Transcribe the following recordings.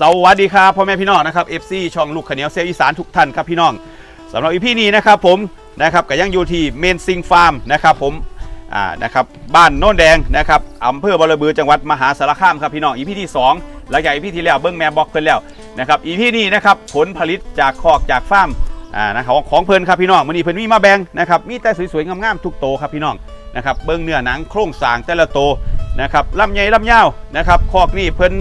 สวัสดีครับพ่อแม่พี่น้องนะครับ FC ช่องลูกขาวเหนียวเซลอีสานทุกท่านครับพี่น้องสำหรับอีพีนี้นะครับผมนะครับก็ยังอยู่ที่เมนซิงฟาร์มนะครับผมอ่านะครับบ้านโน่นแดงนะครับอำเภอบรบือจังหวัดมหาสารคามครับพี่น้องอีพีที่2หลังจากอีพีที่แล้วเบิ้งแม่บอกเพิ่นแล้วนะครับอีพีนี้นะครับผลผลิตจากคอกจากฟาร์มอ่านะครับของเพิ่นครับพี่น้องมื้อนี้เพิ่นมีมาแบ่งนะครับมีแต่สวยๆงามๆทุกโตครับพี่น้องนะครับเบิ้งเนื้อหนังโครงสร้างแต่ละโตนะครับลำใหญ่ลำยาวนะครับคอกนี่เพิ่น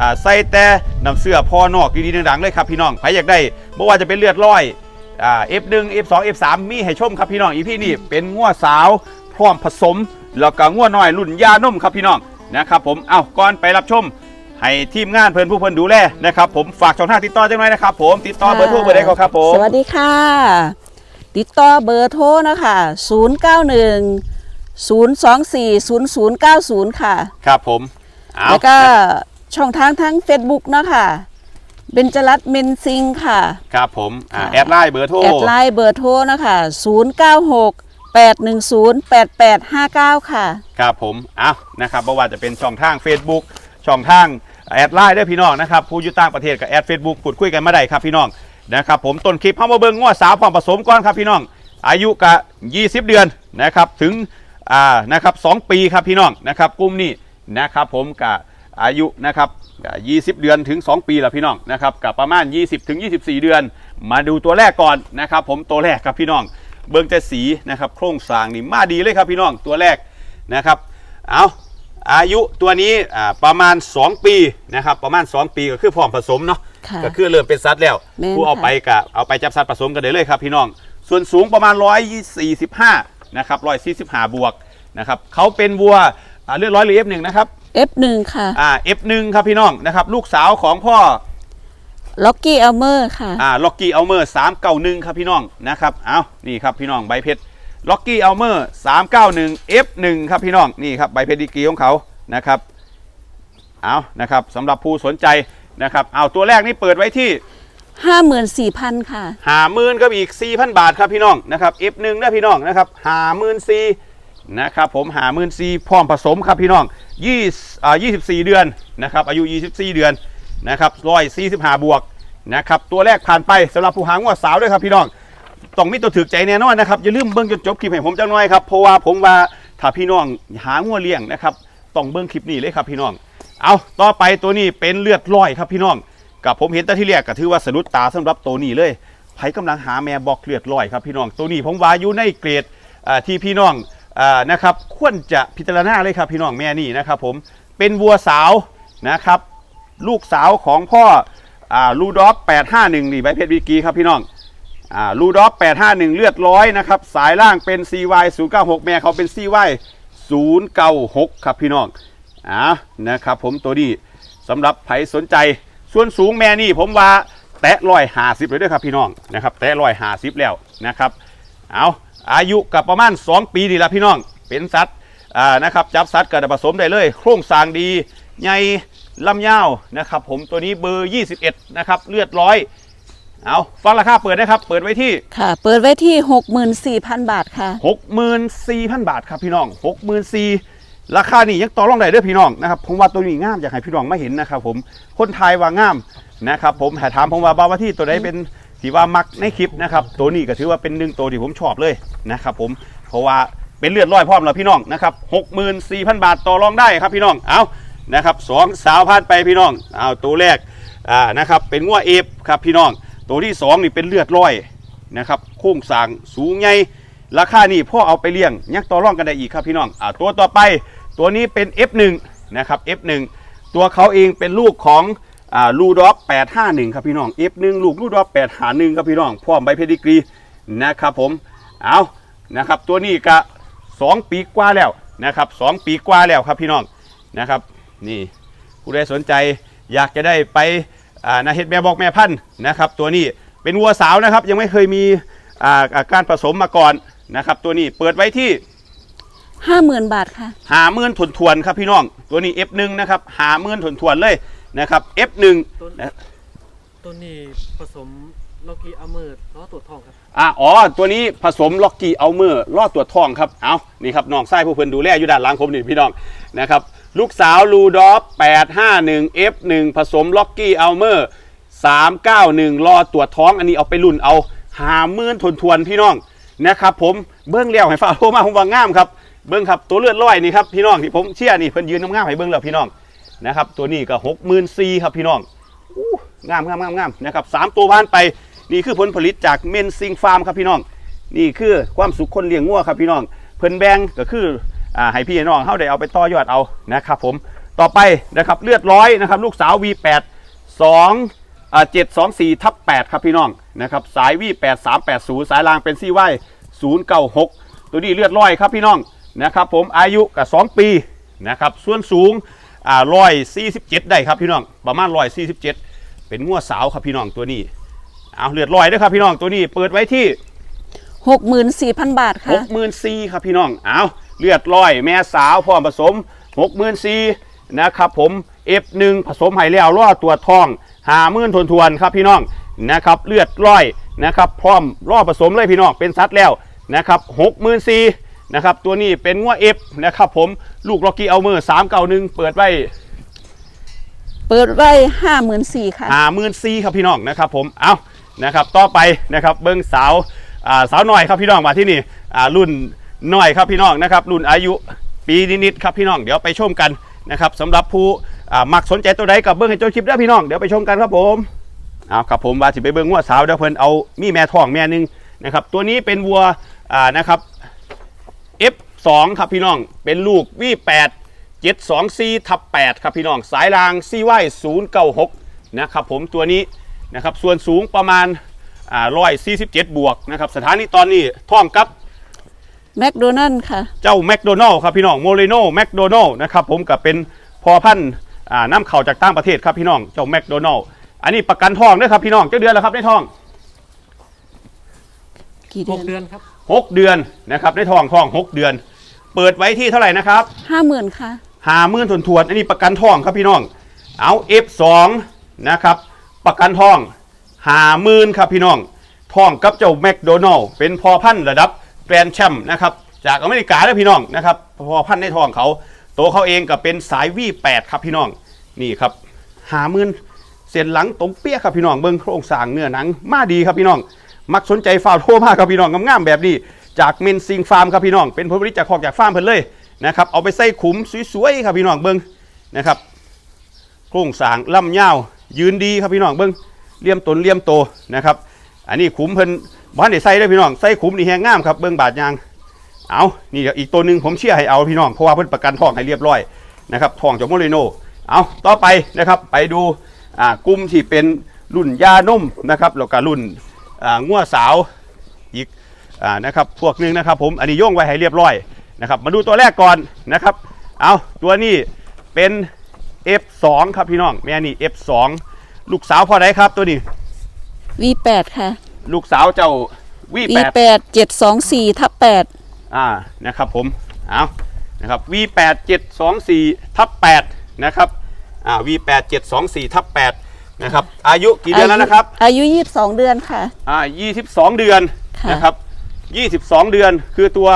อ่าใส่แต่น้ำเสื้อพอนอกดีๆดังๆเลยครับพี่น้องใครอยากได้ไม่ว่าจะเป็นเลือดร้อยอ่า F1 F2 F3 มีให้ชมครับพี่น้องอีพี่นี่เป็นงัวสาวพร้อมผสม แล้วก็งัวน้อยรุ่นยานมครับพี่น้องนะครับผมเอาก่อนไปรับชมให้ทีมงานเพิ่นผู้เพิ่นดูแลนะครับผมฝากช่องทางติดต่อจังหน่อยนะครับผมติดต่อเบอร์โทรเบอร์ใดก็ครับผมสวัสดีค่ะ ติดต่อเบอร์โทรนะคะ 091 024 0090 ค่ะ ครับผมเอาแล้วก็ ช่องทางทั้ง Facebook นะคะเบญจรัตน์เมนซิงค่ะ ครับผมอ่าแอดไลน์เบอร์โทร แอดไลน์เบอร์โทรนะคะ096 810 8859 ค่ะ ครับผมเอานะครับไม่ว่าจะเป็นช่องทาง Facebook ช่องทางแอดไลน์ด้วยพี่น้องนะครับ ผู้อยู่ต่างประเทศกับแอด Facebook พูดคุยกันมาได้ครับพี่น้องนะครับผมต้นคลิปเข้ามาเบิ่งง้อสาวพร้อมผสมก่อนครับพี่น้อง อายุกะ20 เดือนนะครับถึงอ่านะครับ2ปีครับพี่น้องนะครับกลุ่มนี้นะครับผมกะ อายุนะครับกะ20 เดือนถึง 2 ปีแล้วพี่น้องนะครับกับประมาณ 20 ถึง 24 เดือน มาดูตัวแรกก่อนนะครับผมตัวแรกครับพี่น้อง เบิ่งแต่สีนะครับโครงสร้างนี่มาดีเลยครับพี่น้องตัวแรกนะครับเอาอายุตัวนี้อ่าประมาณ 2 ปีนะครับประมาณ 2 ปีก็คือพร้อมผสมเนาะค่ะก็คือเริ่มเป็นสัตว์แล้วแม่นผู้เอาค่ะไปกับเอาไปจับสัตว์ผสมกันได้เลยครับพี่น้อง ส่วนสูงประมาณ 145นะครับ145 บวกนะครับเขาเป็นวัวอ่าเลือดร้อยหรือ F1 นะครับ F1 ค่ะ อ่า F1 ครับพี่น้องนะครับลูกสาวของพ่อล็อกกี้อัลเมอร์ค่ะ อ่าล็อกกี้อัลเมอร์391ครับพี่น้องนะครับเอานี่ครับพี่น้องใบเพชรล็อกกี้อัลเมอร์391 F1 ครับพี่น้องนี่ครับใบเพชรดีกรีของเขานะครับเอานะครับสำหรับผู้สนใจนะครับเอาตัวแรกนี่เปิดไว้ที่54,000ค่ะหาหมื่นกับอีก4,000บาทครับพี่น้องนะครับ F1 นะพี่น้องนะครับหาหมื่นสี่ นะครับผมหาหมื่นสี่พร้อมผสมครับพี่น้องยี่อ่า24เดือนนะครับอายุ24เดือนนะครับร้อยสี่สิบห้าบวกนะครับตัวแรกผ่านไปสำหรับผู้หางว่าสาวด้วยครับพี่น้องต้องมีตัวถึกใจแน่นอนนะครับอย่าลืมเบิ้งจนจบคลิปให้ผมจังหน่อยครับเพราะว่าผมว่าถ้าพี่น้องหางัวเลี้ยงนะครับต้องเบิ้งคลิปนี้เลยครับพี่น้อง เอาต่อไปตัวนี้เป็นเลือดลอยครับพี่น้องกับผมเห็นแต่ที่แรกก็ถือว่าสะดุดตาสำหรับตัวนี้เลยไผกำลังหาแม่บอกเลือดลอยครับพี่น้องตัวนี้ผมว่าอยู่ในเกรดที่พี่น้อง นะครับควรจะพิจารณาเลยครับพี่น้องแม่นี่นะครับผมเป็นวัวสาวนะครับ ลูกสาวของพ่ออ่าลูดอฟ851นี่ใบเพชรวีกีครับพี่น้องอ่าลูดอฟ851 เลือดร้อยนะครับสายล่างเป็น CY 096 แม่เขาเป็น CY 096 ครับพี่น้องอ่านะครับผมตัวนี้สำหรับใครสนใจ ส่วนสูงแม่นี่ผมว่าแตะร้อยหาสิบเลยด้วยครับพี่น้องนะครับแตะร้อยหาสิบแล้วนะครับเอา อายุกับประมาณ 2 ปีดีละพี่น้อง เป็นสัตว์อ่านะครับจับสัตว์กระผสมได้เลย โครงสร้างดีใหญ่ลำยาวนะครับ ผมตัวนี้เบอร์ 21 นะครับ เลือดร้อยเอาฟังราคาเปิดนะครับ เปิดไว้ที่ค่ะ เปิดไว้ที่ 64,000 บาทค่ะ 64,000 บาทครับพี่น้อง 64,000ราคานี่ยังต่อรองได้เด้อพี่น้องนะครับผมว่าตัวนี้งามอยากให้พี่น้องไม่เห็นนะครับผมคนไทยว่างามนะครับผมหาถามผมว่าบาวาที่ตัวใดเป็น ที่ว่ามักในคลิปนะครับ ตัวนี้ก็ถือว่าเป็นหนึ่งตัวที่ผมชอบเลยนะครับผมเพราะว่าเป็นเลือดร้อยพร้อมแล้วพี่น้องนะครับ64,000บาทต่อรองได้ครับพี่น้องเอานะครับสองสาวพานไปพี่น้องเอาตัวแรกอ่านะครับเป็นงัวเอฟครับพี่น้อง ตัวที่สองนี่เป็นเลือดร้อยนะครับโค้งสางสูงใหญ่ราคานี่พ่อเอาไปเลี้ยงยังต่อรองกันได้อีกครับพี่น้องอ่าตัวต่อไปตัวนี้เป็น F1 นะครับ F1 ตัวเขาเองเป็นลูกของ อ่าลูดอฟ851ครับพี่น้อง F1 ลูกลูดอฟ851ครับพี่น้องพร้อมใบเพดิกรีนะครับผมเอานะครับตัวนี้ก็2ปีกว่าแล้วนะครับ2ปีกว่าแล้วครับพี่น้องนะครับนี่ผู้ใดสนใจอยากจะได้ไปอ่านาเฮ็ดแม่บอกแม่พันธุ์นะครับ ตัวนี้เป็นวัวสาวนะครับยังไม่เคยมีอ่าอ่าการผสมมาก่อนนะครับ ตัวนี้เปิดไว้ที่50,000บาทค่ะหาเมื่นถวนทวนๆครับพี่น้องตัวนี้ F1 นะครับหาเมื่นถวนทวนๆเลย นะครับ F1 ต้นนะต้นนี้ผสมโลกีเอามือล้อตรวจทองครับอะอ๋อ ตัวนี้ผสมล็อกกี้เอาเมอร์ลอดตัวจทองครับ เอานี่ครับน้องไส้ผู้เพิ่นดูแลอยู่ด้านหลังผมนี่พี่น้องนะครับ ลูกสาวลูดอฟ851 F1 ผสมล็อกกี้เอาเมอร์391รอตรวจท้อง อันนี้เอาไปรุ่นเอาหามื่นทวนทวนๆพี่น้องนะครับ ผมเบิ้งแล้วให้ฟ้าโทรมาผมว่างามครับเบิ้งครับตัวเลือดร้อยนี่ครับพี่น้องที่ผมเชียร์นี่เพิ่นยืนงามๆให้เบิ้งแล้วพี่น้อง นะครับ ตัวนี้ก็64,000ครับพี่น้องงามงามงามงามนะครับสามตัวผ่านไปนี่คือผลผลิตจากเมนซิงฟาร์มครับพี่น้อง นี่คือความสุขคนเลี้ยงงัวครับพี่น้อง เพิ่นแบงก็คืออ่าให้พี่น้องเฮาได้เอาไปต่อยอดเอานะครับผมต่อไปนะครับเลือดร้อยนะครับลูกสาว V8 2อ่า724ทับ8ครับพี่น้องนะครับสาย V8 380 สายรางเป็นซีไว้096 ตัวนี้เลือดร้อยครับพี่น้องนะครับผมอายุกับ2ปีนะครับส่วนสูง อ่า147ได้ครับพี่น้องประมาณ147เป็นงัวสาวครับพี่น้องตัวนี้เอาเลือดร้อยเด้วยครับพี่น้องตัวนี้เปิดไว้ที่หกหมื่นสี่พันบาทหค่ะกหมื่นสี่ครับพี่น้องเอาเลือดร้อยแม่สาวพร้อมผสมหกหมื่นสี่นะครับผม F1 ผสมไห่แล้วล่อตัวทองหามื่นทวนทวนๆครับพี่น้องนะครับเลือดร้อยนะครับพร้อมล่อผสมเลยพี่น้องเป็นซัดแล้วนะครับหกหมื่นสี่ นะครับตัวนี้เป็นงัว F นะครับผมลูกล็อกกี้เอาเมอร์สามเก้าหนึ่งเปิดไว้เปิดไว้ห้าหมื่นสี่ค่ะหามื่นสี่ครับพี่น้องนะครับผมเอานะครับต่อไปนะครับเบิ้งสาวอ่าสาวหน่อยครับพี่น้องมาที่นี่อ่ารุ่นหน่อยครับพี่น้องนะครับรุ่นอายุปีนิดๆครับพี่น้องเดี๋ยวไปชมกันนะครับสำหรับผู้อ่ามักสนใจตัวใดกับเบิ้งให้จนคลิปได้อพี่น้องเดี๋ยวไปชมกันครับผมเอาครับผมว่าสิไปเบิ้งวัวสาวเดี๋ยวเพิ่นเอามีแม่ท้องแม่หนึงนะครับตัวนี้เป็นวัวอ่านะครับ F2 ครับพี่น้อง เป็นลูก V8 724ทับ8ครับพี่น้อง สายราง CY 096นะครับผมตัวนี้นะครับส่วนสูงประมาณอ่า147บวกนะครับสถานีตอนนี้ท่องกับแมคโดนัลล์ค่ะ เจ้าแมคโดนัลล์ครับพี่น้องโมเรโนแมคโดนัลล์นะครับผมกับเป็นพอพันธุ์อ่าน้ำเข่าจากต่างประเทศครับพี่น้องเจ้าแมคโดนัลล์อันนี้ประกันทองด้วยครับพี่น้องเจ้าเดือนแล้วครับได้ทองกี่หเดือนกเดือนครับ 6 เดือนนะครับได้ทองทอง 6 เดือน เปิดไว้ที่เท่าไหร่นะครับห้าหมื่นค่ะหามื่นทวนทวนๆอันนี้ประกันทองครับพี่น้อง เอา F2 นะครับประกันทองหามื่นครับพี่น้องทองกับเจ้าแมคโดนัลล์เป็นพอพันธุ์ระดับแกรนด์แชมป์นะครับจากอเมริกาเลยพี่น้องนะครับพอพันธุ์ในทองเขาตัวเขาเองก็เป็นสาย V8 ครับพี่น้องนี่ครับหามื่นเส้นหลังตรงเปี้ยครับพี่น้องเบิ้งโครงสร้างเนื้อหนังมาดีครับพี่น้อง มักสนใจฟาวโทรมากครับพี่น้องงามๆแบบนี้ จากเมนซิงฟาร์มครับพี่น้อง เป็นผลผลิตจากคอกจากฟาร์มเพิ่นเลยนะครับเอาไปใส่ขุมสวยๆครับพี่น้องเบิ้งนะครับโครงสร้างล่ำยาวยืนดีครับพี่น้องเบิ้งเลี่ยมตนเลี่ยมโตนะครับอันนี้ขุมเพิ่นบ้านได้ใส่ได้พี่น้องใส่ขุมนี่แหงงามครับเบิ้งบาดยางเอานี่อีกตัวหนึ่งผมเชื่อให้เอาพี่น้องเพราะว่าเพิ่นประกันทองให้เรียบร้อยนะครับทองจากโมเรโนเอาต่อไปนะครับไปดูอ่ากลุ่มที่เป็นรุ่นยานุ่มนะครับแล้วก็รุ่น งัวสาวอีกอ่านะครับพวกหนึงนะครับผมอันนี้โย่งไว้ให้เรียบร้อยนะครับมาดูตัวแรกก่อนนะครับเอาตัวนี้เป็น F2 ครับพี่น้องแม่นี่ F2 ลูกสาวพอได้ครับตัวนี้ V8 ค่ะ ลูกสาวเจ้า V8 V8 เจ็ดสองสี่ทับแปดอ่านะครับผมเอานะครับ V8 724ทับ8นะครับอ่า V8 724ทับ8 นะครับ อายุกี่เดือนแล้วนะครับ อายุยี่สิบสองเดือนค่ะ อ่า22เดือนค่ะ นะครับ22เดือนคือตัว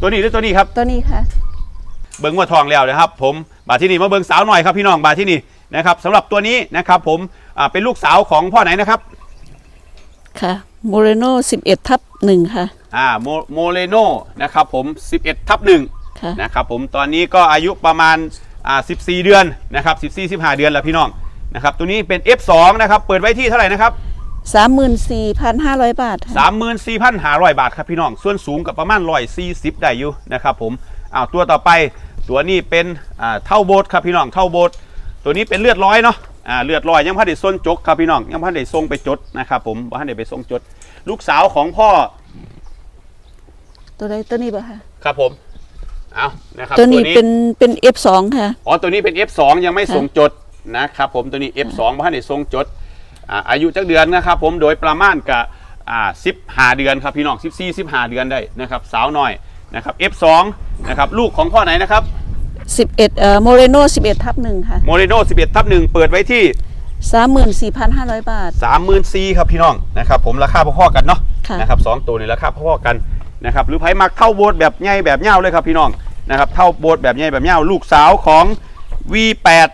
ตัวนี้หรือตัวนี้ครับ ตัวนี้ค่ะ เบิ้งว่าทองแล้วนะครับ ผมบาทที่นี่มาเบิ้งสาวหน่อยครับพี่น้องบาทที่นี่นะครับสำหรับตัวนี้นะครับ ผมอ่าเป็นลูกสาวของพ่อไหนนะครับ ค่ะโมเรโนสิบเอ็ดทับหนึ่งค่ะ อ่าโมโมเลโนนะครับผม 11ทับ1ค่ะ นะครับผมตอนนี้ก็อายุประมาณอ่า14 เดือนนะครับ14 15 เดือนแล้วพี่น้อง นะครับตัวนี้เป็น F2 นะครับเปิดไว้ที่เท่าไหร่นะครับสามหมื่นสี่พันห้าร้อยบาทค่ะ34,500 บาทครับพี่น้อง ส่วนสูงกับประมาณ140ได้อยู่นะครับผมอ้าวตัวต่อไปตัวนี้เป็นอ่าเท่าโบสครับพี่น้องเท่าโบสตัวนี้เป็นเลือดร้อยเนาะอ่าเลือดร้อยยังพันได้ส้นจกครับพี่น้องยังพันได้ทรงไปจดนะครับผมพันได้ไปทรงจด ลูกสาวของพ่อตัวใดตัวนี้ป่ะค่ะ ครับผมเอานะครับตัวนี้เป็นเป็น F2 ค่ะ อ๋อตัวนี้เป็น F2 ยังไม่ส่งจด นะครับผมตัวนี้ F2 บ้านในส่งจดอ่าอายุจักเดือนนะครับผมโดยประมาณกับอ่า15 เดือนครับพี่น้อง14 15 เดือนได้นะครับสาวน้อยนะครับ F2 นะครับลูกของพ่อไหนนะครับสิบเอ็ดเอ่อโมเรโนสิบเอ็ดทับหนึ่งค่ะ โมเรโน11ทับ1เปิดไว้ที่ 34,500 บาทสามหมื่นสี่ครับพี่น้องนะครับผมราคาพอๆกันเนาะค่ะ นะครับสองตัวนี่ราคาพอๆกันนะครับหรือไผมักเท่าโบสแบบใหญ่แบบเง่าเลยครับพี่น้องนะครับเท่าโบสแบบใหญ่แบบเง่าลูกสาวของ V8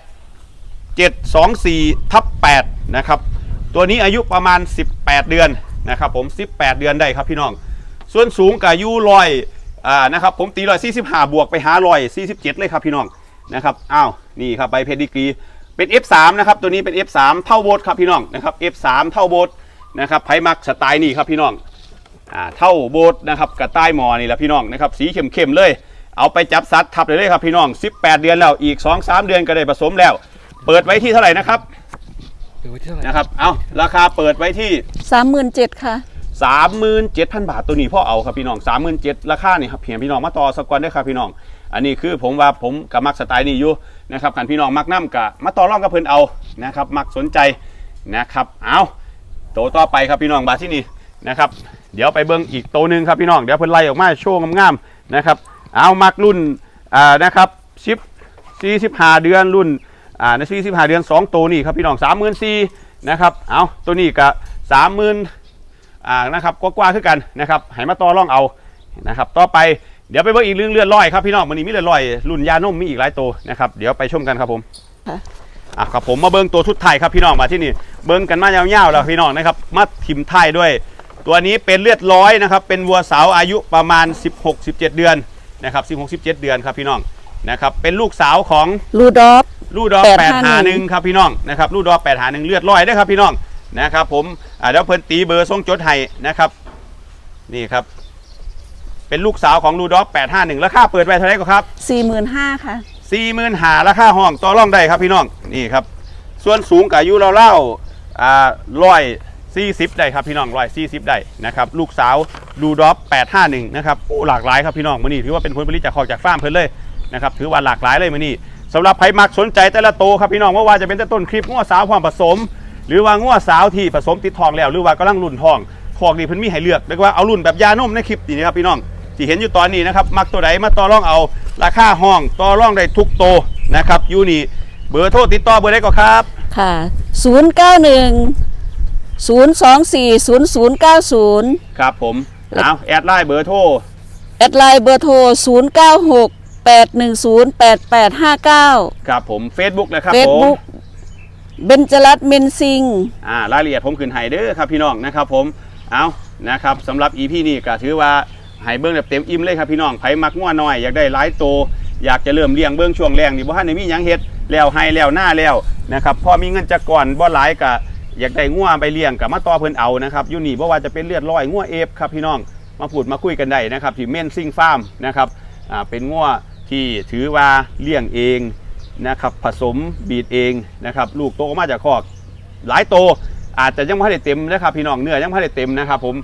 724ทับ8นะครับตัวนี้อายุประมาณ 18 เดือนนะครับผม18 เดือนได้ครับพี่น้อง ส่วนสูงกับยูรอยอ่านะครับผมตีรอย45 บวกไปหารอย47 เลยครับพี่น้องนะครับอ้าวนี่ครับใบเพดิกรีเป็น F3 นะครับตัวนี้เป็น F3 เท่าโบสครับพี่น้องนะครับ F3 เท่าโบสนะครับไพมักสไตล์นี่ครับพี่น้องอ่าเท่าโบสนะครับกระต่ายหมอนี่แหละพี่น้องนะครับสีเข้มๆเลย เอาไปจับซัดทับเลยเลยครับพี่น้อง 18 เดือนแล้วอีก 2-3 เดือนก็ได้ผสมแล้ว เปิดไว้ที่เท่าไหร่นะครับเดี๋ยวไว้ที่เท่าไหร่นะครับ เอาราคาเปิดไว้ที่37,000ค่ะ37,000บาทตัวนี้พ่อเอาครับพี่น้อง37,000ราคานี่ครับเพียงพี่น้องมาต่อสักวันได้อครับพี่น้อง อันนี้คือผมว่าผมกับมักสไตล์นี้อยู่นะครับกันพี่น้องมักน้ำกะมาต่อรองกับเพิ่นเอานะครับ มักสนใจนะครับ เอาโตวต่อไปครับพี่น้องบาทที่นี่นะครับ เดี๋ยวไปเบิ่งอีกโตวหนึงครับพี่น้องเดี๋ยวเพิ่นไล่ออกมาโชว์งามๆนะครับ เอามักรุ่นอ่านะครับชิป45เดือนรุ่น อ่าใน45เดือน2ตัวนี่ครับพี่น้อง34,000นะครับเอาตัวนี้ก็30,000อ่านะครับกว้างๆขึ้นกันนะครับให้มาต่อร่องเอานะครับต่อไปเดี๋ยวไปเบิ่งอีกเรื่องเลือดลอยครับพี่น้องมันนี้มีเลือดลอยรุ่นยานมมีอีกหลายตัวนะครับเดี๋ยวไปชมกันครับผมค่ะอะครับผมมาเบิ่งตัวชุดไทายครับพี่น้องมาที่นี่เบิ่งกันมายาวๆแล้วพี่น้องนะครับมาทิมไทายด้วย ตัวนี้เป็นเลือดร้อยนะครับเป็นวัวสาวอายุประมาณ 16-17 เดือนนะครับ16-17 เดือนครับพี่น้องนะครับเป็นลูกสาวของลูดอฟ ลูกดอก851แปดหาหนึ่งครับพี่น้องนะครับลูกดอกแปดหาหนึ่งเลือดลอยได้อครับพี่น้องนะครับ ผมอ่าเดี๋ยวเพิ่นตีเบอร์ส่งจดให้นะครับ นี่ครับ เป็นลูกสาวของลูกดอกแปดห้าหนึ่งราคาเปิดไว้เท่าไหร่ก็ครับ45,000ค่ะสี่หมื่นหาราคาห้องต่อรองได้ครับพี่น้องนี่ครับ ส่วนสูงกับอายุเราเล่าๆอ่าร้อยสี่สิบได้ครับพี่น้องร้อยสี่สิบได้นะครับลูกสาวลูดอฟแปดห้าหนึ่งนะครับโอ้หลากหลายครับพี่น้องมือนี้ถือว่าเป็นผลผลิตจากขอกจากฟาร์มเพิ่นเลยนะครับถือว่าหลากหลายเลยมือนี้ สำหรับใครมักสนใจแต่ละโตวครับพี่น้องว่าว่าจะเป็นแต่ต้นคลิปง้อสาวความผสม หรือว่าง้อสาวที่ผสมติดทองแล้ว หรือว่ากำลังรุ่นทองขอกนี่เพิ่นมีให้เลือกเรียกว่าเอารุ่นแบบยานมในคลิปนี้นะครับพี่น้องที่เห็นอยู่ตอนนี้นะครับมักตัวใดมาต่อรองเอาราคาห้องต่อรองได้ทุกโตวนะครับอยูนี่เบอร์โทรติดต่อเบอร์ได้ก็ครับค่ะ 091 024 0090 ครับผมเอาแอดไลน์เบอร์โทร แอดไลน์เบอร์โทร 096 810 8859 ครับผม Facebook นะครับผม Facebook เบนจรัตน์เมนซิง อ่ารายละเอียดผมขึ้นให้เด้อครับพี่น้องนะครับผมเอานะครับสำหรับ EP นี้ก็ถือว่าให้เบิ้งแบบเต็มอิ่มเลยครับพี่น้องไผมักงัวน้อยอยากได้หลายโตวอยากจะเริ่มเลี้ยงเบิ้งช่วงแรงนี่บ่ทันได้มีหยังเฮ็ดแล้วให้แล้วหน้าแล้วนะครับพอมีเงินจากก่อนบ่หลายก็อยากได้งัวไปเลี้ยงก็มาต่อเพิ่นเอานะครับอยู่นี่บ่ว่าจะเป็นเลือดร้อยงัวเอฟครับพี่น้องมาพูดมาคุยกันได้นะครับที่เม่นซิงฟาร์มนะครับอ่าเป็นงัว ที่ถือว่าเลี้ยงเองนะครับผสมบีดเองนะครับลูกโตมาจากคอกหลายโตอาจจะยังไม่ได้เต็มนะครับพี่น้องเนื้อยังไม่ได้เต็มนะครับผม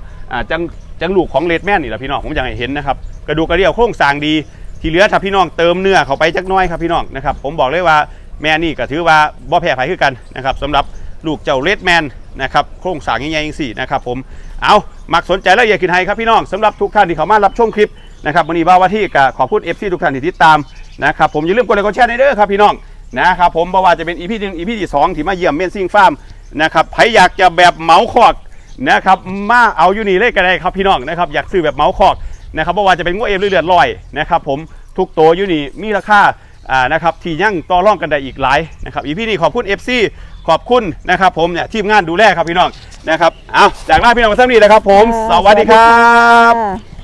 จังจังลูกของเลดแมนนี่แหละพี่น้องผมอยากให้เห็นนะครับกระดูกกระเดี่ยวโครงสร้างดี ที่เหลือถ้าพี่น้องเติมเนื้อเข้าไปจักน้อยครับพี่น้องนะครับผมบอกเลยว่าแม่นี่ก็ถือว่าบ่แพ้ไผคือกันนะครับสำหรับลูกเจ้าเลดแมนนะครับโครงสร้างใหญ่ๆจังสี่นะครับผมเอามักสนใจแล้วอยากกินไฮครับพี่น้องสำหรับทุกท่านที่เข้ามารับชมคลิป นะครับวันนี้บ่าวว่าที่ก็ขอบคุณเอฟซีทุกท่านที่ติดตามนะครับผมอย่าลืมกดไลค์กดแชร์ในเด้อครับพี่น้องนะครับผมเพราะว่าจะเป็นอีพีหนึ่งอีพีที่สองที่มาเยี่ยมเมนซิงฟาร์มนะครับใครอยากจะแบบเหมาคอกนะครับมาเอาอยู่นี่เลยก็ได้ครับพี่น้องนะครับอยากซื้อแบบเหมาคอกนะครับเพราะว่าจะเป็นงวเอฟหรือเลือดลอยนะครับผมทุกตัวอยู่นี่มีราคาอ่านะครับที่ยั่งต่อร่องกันได้อีกหลายนะครับอีพีนี้ขอบคุณ FC ขอบคุณนะครับผมเนี่ยทีมงานดูแลครับพี่น้องนะครับเอาจากหน้าพี่น้องมาสักนี้แหละครับผม สวัสดีครับ ค่ะ